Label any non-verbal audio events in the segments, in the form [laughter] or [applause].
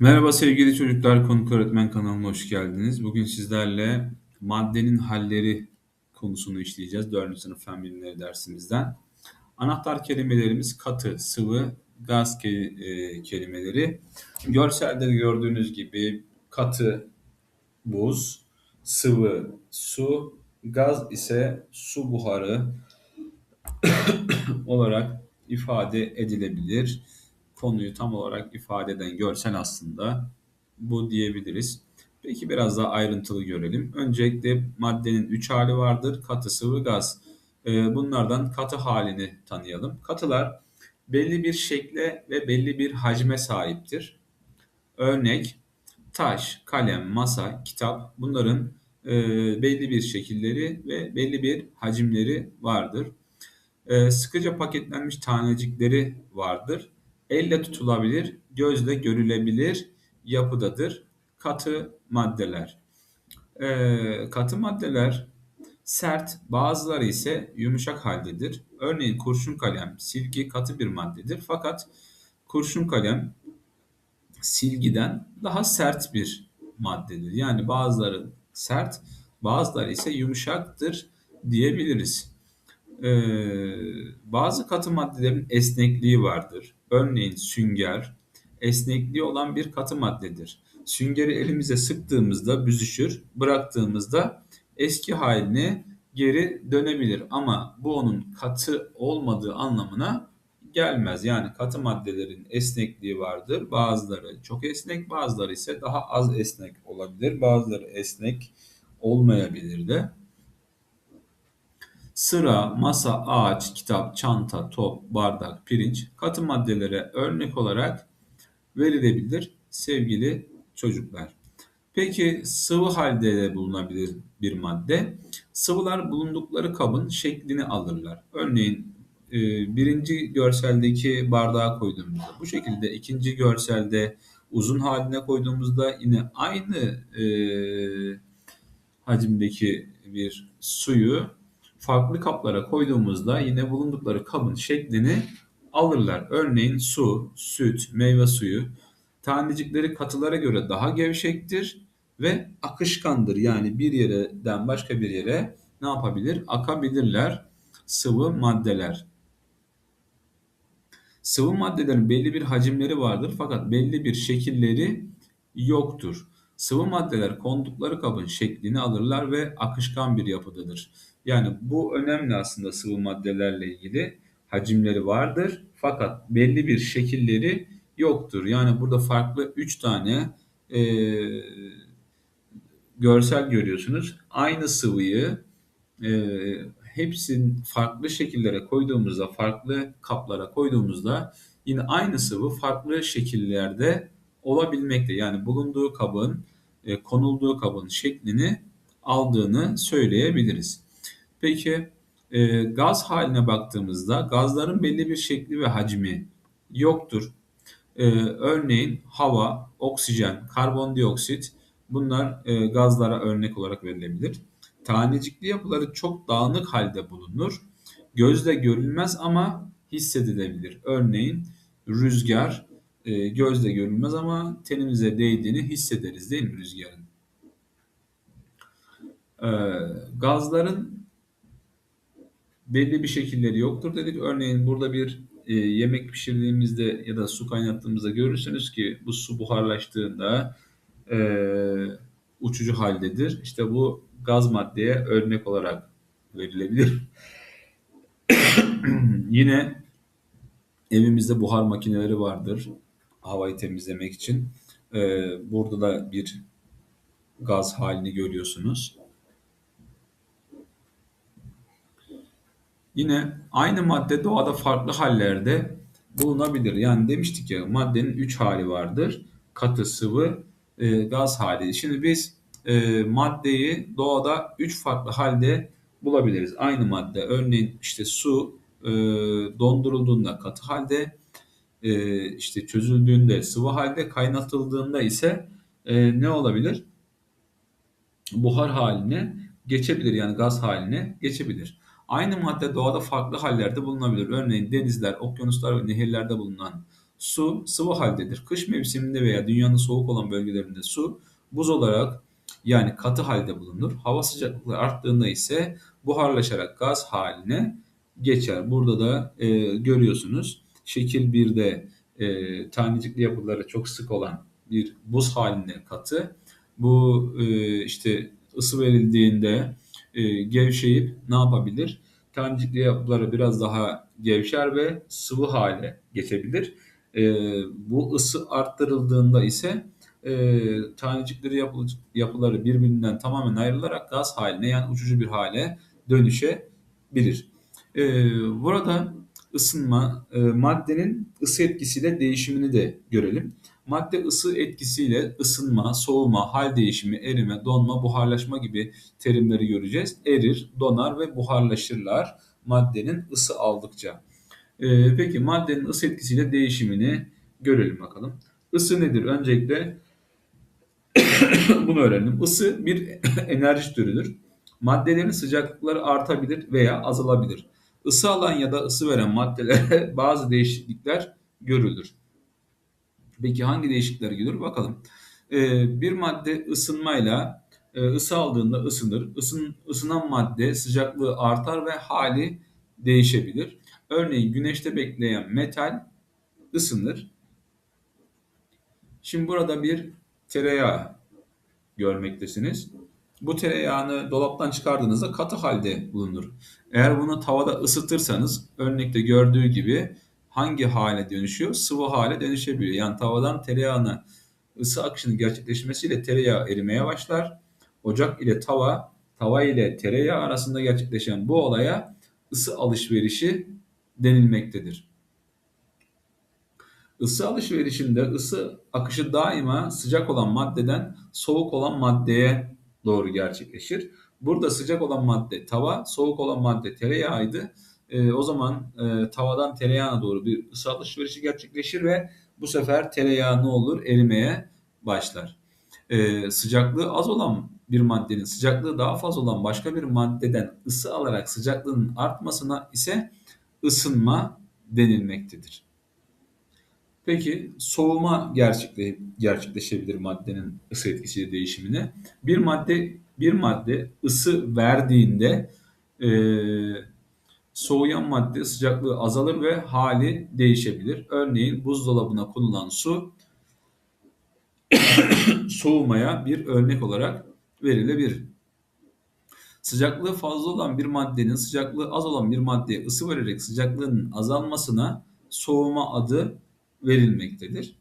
Merhaba sevgili çocuklar, Konuk Öğretmen kanalına hoş geldiniz. Bugün sizlerle maddenin halleri konusunu işleyeceğiz 4. sınıf fen bilimleri dersimizden. Anahtar kelimelerimiz katı, sıvı, gaz ke- e, kelimeleri. Görselde gördüğünüz gibi katı buz, sıvı su, gaz ise su buharı [coughs] olarak ifade edilebilir. Konuyu tam olarak ifade eden görsel aslında bu diyebiliriz. Peki biraz daha ayrıntılı görelim. Öncelikle maddenin üç hali vardır. Katı, sıvı, gaz. Ee, bunlardan katı halini tanıyalım. Katılar belli bir şekle ve belli bir hacme sahiptir. Örnek taş, kalem, masa, kitap bunların e, belli bir şekilleri ve belli bir hacimleri vardır. E, sıkıca paketlenmiş tanecikleri vardır. Elle tutulabilir, gözle görülebilir yapıdadır. Katı maddeler. E, katı maddeler sert, bazıları ise yumuşak haldedir. Örneğin kurşun kalem, silgi katı bir maddedir. Fakat kurşun kalem silgiden daha sert bir maddedir. Yani bazıları sert, bazıları ise yumuşaktır diyebiliriz. Ee, bazı katı maddelerin esnekliği vardır. Örneğin sünger esnekliği olan bir katı maddedir. Süngeri elimize sıktığımızda büzüşür, bıraktığımızda eski haline geri dönebilir. Ama bu onun katı olmadığı anlamına gelmez. Yani katı maddelerin esnekliği vardır. Bazıları çok esnek, bazıları ise daha az esnek olabilir. Bazıları esnek olmayabilir de. Sıra, masa, ağaç, kitap, çanta, top, bardak, pirinç katı maddelere örnek olarak verilebilir sevgili çocuklar. Peki sıvı halde de bulunabilir bir madde. Sıvılar bulundukları kabın şeklini alırlar. Örneğin e, birinci görseldeki bardağa koyduğumuzda bu şekilde ikinci görselde uzun haline koyduğumuzda yine aynı e, hacimdeki bir suyu farklı kaplara koyduğumuzda yine bulundukları kabın şeklini alırlar. Örneğin su, süt, meyve suyu tanecikleri katılara göre daha gevşektir ve akışkandır. Yani bir yerden başka bir yere ne yapabilir? Akabilirler sıvı maddeler. Sıvı maddelerin belli bir hacimleri vardır fakat belli bir şekilleri yoktur. Sıvı maddeler kondukları kabın şeklini alırlar ve akışkan bir yapıdadır. Yani bu önemli aslında sıvı maddelerle ilgili. Hacimleri vardır fakat belli bir şekilleri yoktur. Yani burada farklı 3 tane e, görsel görüyorsunuz. Aynı sıvıyı e, hepsini farklı şekillere koyduğumuzda, farklı kaplara koyduğumuzda yine aynı sıvı farklı şekillerde olabilmekte. Yani bulunduğu kabın, e, konulduğu kabın şeklini aldığını söyleyebiliriz. Peki e, gaz haline baktığımızda gazların belli bir şekli ve hacmi yoktur. E, örneğin hava, oksijen, karbondioksit bunlar e, gazlara örnek olarak verilebilir. Tanecikli yapıları çok dağınık halde bulunur. Gözle görülmez ama hissedilebilir. Örneğin rüzgar e, gözle görülmez ama tenimize değdiğini hissederiz değil mi rüzgarın? E, gazların belli bir şekilleri yoktur dedik. Örneğin burada bir e, yemek pişirdiğimizde ya da su kaynattığımızda görürsünüz ki bu su buharlaştığında e, uçucu haldedir. İşte bu gaz maddeye örnek olarak verilebilir. [coughs] Yine evimizde buhar makineleri vardır havayı temizlemek için. E, burada da bir gaz halini görüyorsunuz. Yine aynı madde doğada farklı hallerde bulunabilir. Yani demiştik ya maddenin 3 hali vardır. Katı, sıvı, e, gaz hali. Şimdi biz e, maddeyi doğada 3 farklı halde bulabiliriz. Aynı madde örneğin işte su e, dondurulduğunda katı halde, e, işte çözüldüğünde sıvı halde, kaynatıldığında ise e, ne olabilir? Buhar haline geçebilir yani gaz haline geçebilir. Aynı madde doğada farklı hallerde bulunabilir. Örneğin denizler, okyanuslar ve nehirlerde bulunan Su sıvı haldedir. Kış mevsiminde veya dünyanın soğuk olan bölgelerinde su buz olarak yani katı halde bulunur. Hava sıcaklıkları arttığında ise buharlaşarak gaz haline geçer. Burada da e, görüyorsunuz şekil 1'de e, tanecikli yapıları çok sık olan bir buz halinde katı. Bu e, işte ısı verildiğinde e, gevşeyip ne yapabilir? Tanecikli yapıları biraz daha gevşer ve sıvı hale geçebilir. E, bu ısı arttırıldığında ise e, tanecikleri yapı, yapıları birbirinden tamamen ayrılarak gaz haline yani uçucu bir hale dönüşebilir. E, burada ısınma, e, maddenin ısı etkisiyle değişimini de görelim. Madde ısı etkisiyle ısınma, soğuma, hal değişimi, erime, donma, buharlaşma gibi terimleri göreceğiz. Erir, donar ve buharlaşırlar maddenin ısı aldıkça. Ee, peki maddenin ısı etkisiyle değişimini görelim bakalım. Isı nedir? Öncelikle [coughs] bunu öğrenelim. Isı bir [coughs] enerji türüdür. Maddelerin sıcaklıkları artabilir veya azalabilir. Isı alan ya da ısı veren maddelere [laughs] bazı değişiklikler görülür. Peki hangi değişiklikler görülür? Bakalım. Ee, bir madde ısınmayla e, ısı aldığında ısınır. Isın, ısınan madde sıcaklığı artar ve hali değişebilir. Örneğin güneşte bekleyen metal ısınır. Şimdi burada bir tereyağı görmektesiniz. Bu tereyağını dolaptan çıkardığınızda katı halde bulunur. Eğer bunu tavada ısıtırsanız örnekte gördüğü gibi hangi hale dönüşüyor? Sıvı hale dönüşebiliyor. Yani tavadan tereyağına ısı akışının gerçekleşmesiyle tereyağı erimeye başlar. Ocak ile tava, tava ile tereyağı arasında gerçekleşen bu olaya ısı alışverişi denilmektedir. Isı alışverişinde ısı akışı daima sıcak olan maddeden soğuk olan maddeye doğru gerçekleşir. Burada sıcak olan madde tava, soğuk olan madde tereyağıydı. E, o zaman e, tavadan tereyağına doğru bir ısı alışverişi gerçekleşir ve bu sefer tereyağı ne olur? Erimeye başlar. E, sıcaklığı az olan bir maddenin sıcaklığı daha fazla olan başka bir maddeden ısı alarak sıcaklığının artmasına ise ısınma denilmektedir. Peki soğuma gerçekle, gerçekleşebilir maddenin ısı etkisiyle değişimine. Bir madde bir madde ısı verdiğinde e, soğuyan madde sıcaklığı azalır ve hali değişebilir. Örneğin buzdolabına konulan su [coughs] soğumaya bir örnek olarak verilebilir. Sıcaklığı fazla olan bir maddenin sıcaklığı az olan bir maddeye ısı vererek sıcaklığının azalmasına soğuma adı verilmektedir.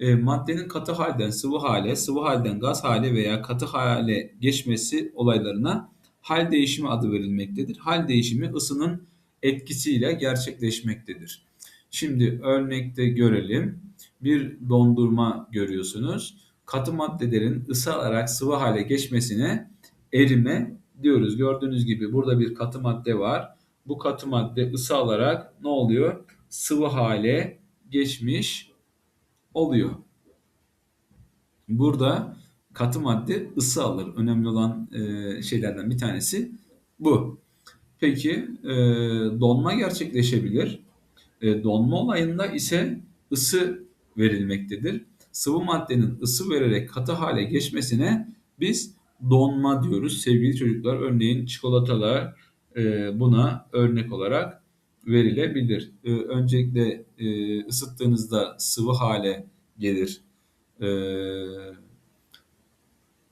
E, maddenin katı halden sıvı hale, sıvı halden gaz hale veya katı hale geçmesi olaylarına hal değişimi adı verilmektedir. Hal değişimi ısının etkisiyle gerçekleşmektedir. Şimdi örnekte görelim. Bir dondurma görüyorsunuz. Katı maddelerin ısı alarak sıvı hale geçmesine erime diyoruz. Gördüğünüz gibi burada bir katı madde var. Bu katı madde ısı alarak ne oluyor? Sıvı hale geçmiş oluyor. Burada katı madde ısı alır. Önemli olan e, şeylerden bir tanesi bu. Peki e, donma gerçekleşebilir. E, donma olayında ise ısı verilmektedir. Sıvı maddenin ısı vererek katı hale geçmesine biz donma diyoruz sevgili çocuklar. Örneğin çikolatalar e, buna örnek olarak verilebilir. E, öncelikle e, ısıttığınızda sıvı hale gelir e,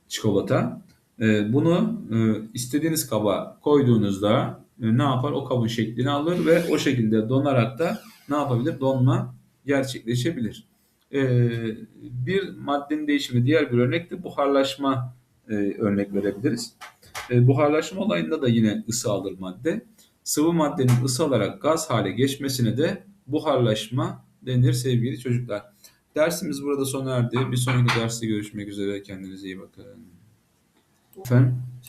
çikolata. E, bunu e, istediğiniz kaba koyduğunuzda e, ne yapar? O kabın şeklini alır ve o şekilde donarak da ne yapabilir? Donma gerçekleşebilir. E, bir maddenin değişimi diğer bir örnek de buharlaşma e, örnek verebiliriz. E, buharlaşma olayında da yine ısı alır madde. Sıvı maddenin ısı alarak gaz hale geçmesine de buharlaşma denir sevgili çocuklar. Dersimiz burada sona erdi. Bir sonraki derste görüşmek üzere. Kendinize iyi bakın. Efendim?